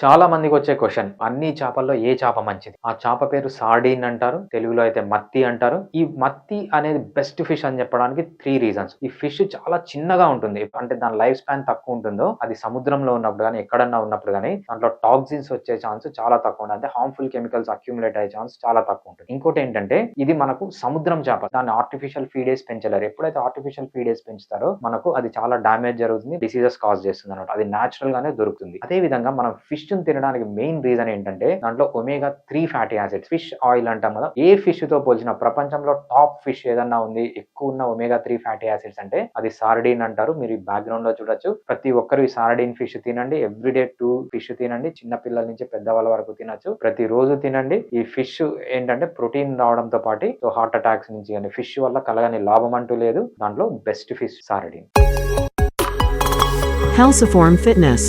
చాలా మందికి వచ్చే క్వశ్చన్ అన్ని చేపల్లో ఏ చేప మంచిది? ఆ చేప పేరు సార్డీన్ అంటారు తెలుగులో అయితే మత్తి అంటారు. ఈ మత్తి అనేది బెస్ట్ ఫిష్ అని చెప్పడానికి త్రీ రీజన్స్ ఈ ఫిష్ చాలా చిన్నగా ఉంటుంది. అంటే దాని లైఫ్ స్పాన్ తక్కువ ఉంటుందో అది సముద్రంలో ఉన్నప్పుడు కానీ ఎక్కడన్నా ఉన్నప్పుడు కానీ దాంట్లో టాక్సిన్స్ వచ్చే ఛాన్స్ చాలా తక్కువ ఉంటుంది. అంటే హార్మ్ఫుల్ కెమికల్స్ అక్యుములేట్ అయ్యే ఛాన్స్ చాలా తక్కువ ఉంటుంది. ఇంకోటి ఏంటంటే ఇది మనకు సముద్రం చేప. దాన్ని ఆర్టిఫిషియల్ ఫీడేస్ పెంచలేరు. ఎప్పుడైతే ఆర్టిఫిషియల్ ఫీడేస్ పెంచుతారో మనకు అది చాలా డామేజ్ జరుగుతుంది డిసీజెస్ కాజ్ చేస్తుంది అనమాట అది న్యాచురల్ గానే దొరుకుతుంది. అదే విధంగా మనం ఫిష్ తినడానికి మెయిన్ రీజన్ ఏంటంటే దాంట్లో omega three fatty acids fish oil అంటాం కదా. ఏ ఫిష్తో పోల్చిన ప్రపంచంలో టాప్ ఫిష్ ఏదన్నా ఉంది ఎక్కువ ఉన్న ఒమేగా త్రీ ఫ్యాటీ యాసిడ్స్ అంటే అది సారడీన్ అంటారు. మీరు బ్యాక్గ్రౌండ్లో చూడొచ్చు. ప్రతి ఒక్కరు ఈ సారడీన్ ఫిష్ తినండి. ఎవ్రీడే టూ ఫిష్ తినండి. చిన్న పిల్లల నుంచి పెద్దవాళ్ళ వరకు తినచ్చు. ప్రతి రోజు తినండి. ఈ ఫిష్ ఏంటంటే ప్రోటీన్ రావడంతో పాటు సో హార్ట్ అటాక్స్ నుంచి కానీ ఫిష్ వల్ల కలగని లాభం అంటూ లేదు. దాంట్లో best fish sardine. Halciform Fitness.